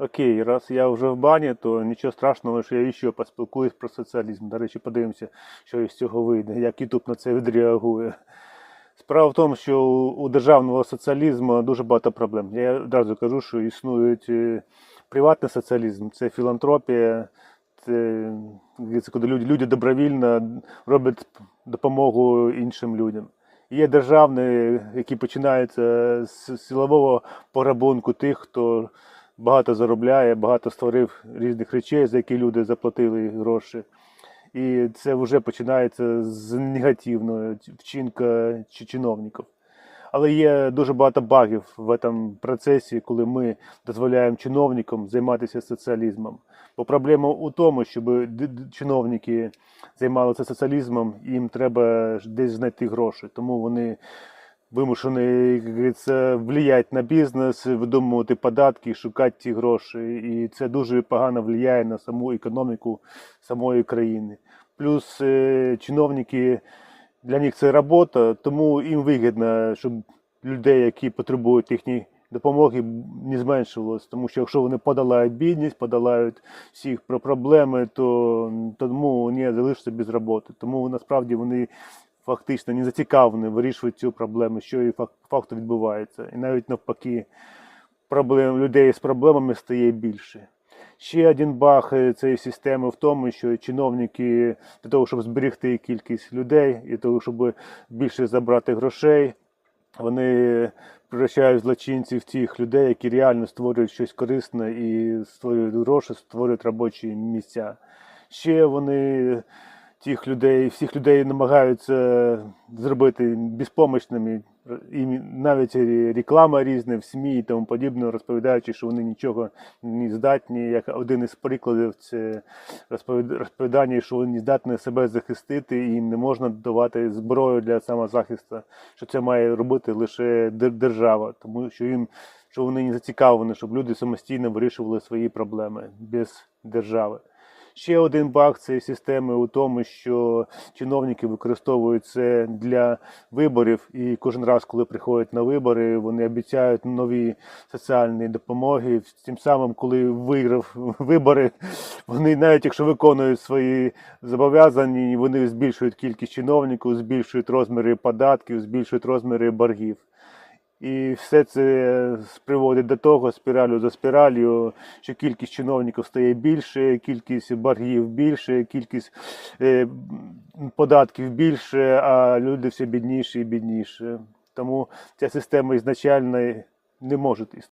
Окей, раз я вже в бані, то нічого страшного, що я ще поспілкуюсь про соціалізм. До речі, подивимося, що із цього вийде, як Ютуб на це відреагує. Справа в тому, що у державного соціалізму дуже багато проблем. Я одразу кажу, що існують е, приватний соціалізм, це філантропія, це, це коли люди, люди добровільно роблять допомогу іншим людям. Є державний, який починається з силового порабунку тих, хто багато заробляє, багато створив різних речей, за які люди заплатили гроші. І це вже починається з негативної вчинка чи- чиновників. Але є дуже багато багів в цьому процесі, коли ми дозволяємо чиновникам займатися соціалізмом. Бо проблема у тому, щоб чиновники займалися соціалізмом, їм треба десь знайти гроші. Тому вони вимушені, як говориться, влиять на бізнес, видумувати податки, шукати ті гроші. І це дуже погано впливає на саму економіку самої країни. Плюс е, чиновники для них це робота, тому їм вигідно, щоб людей, які потребують їхньої допомоги, не зменшувалось. Тому що якщо вони подолають бідність, подолають всіх про проблеми, то тому вони залишаться без роботи. Тому насправді вони фактично не зацікавлені вирішувати цю проблему, що і фак- факту відбувається. І навіть навпаки, проблем людей з проблемами стає більше. Ще один баг е, цієї системи в тому, що чиновники для того, щоб зберегти кількість людей, і того, щоб більше забрати грошей, вони превращають злочинців тих людей, які реально створюють щось корисне і створюють гроші, створюють робочі місця. Ще вони тих людей, всіх людей намагаються зробити безпомічними. І навіть реклама різна в СМІ і тому подібне, розповідаючи, що вони нічого не здатні. Як один із прикладів, це розповід- розповідання, що вони не здатні себе захистити, і їм не можна давати зброю для самозахисту, що це має робити лише дер- держава, тому що їм що вони не зацікавлені, щоб люди самостійно вирішували свої проблеми без держави. Ще один баг цієї системи у тому, що чиновники використовують це для виборів, і кожен раз, коли приходять на вибори, вони обіцяють нові соціальні допомоги. Тим самим, коли виграв вибори, вони навіть якщо виконують свої зобов'язання, вони збільшують кількість чиновників, збільшують розміри податків, збільшують розміри боргів. І все це приводить до того, спіралю за спіралю, що кількість чиновників стає більше, кількість боргів більше, кількість е, податків більше, а люди все бідніші і бідніші. Тому ця система ізначально не може існувати.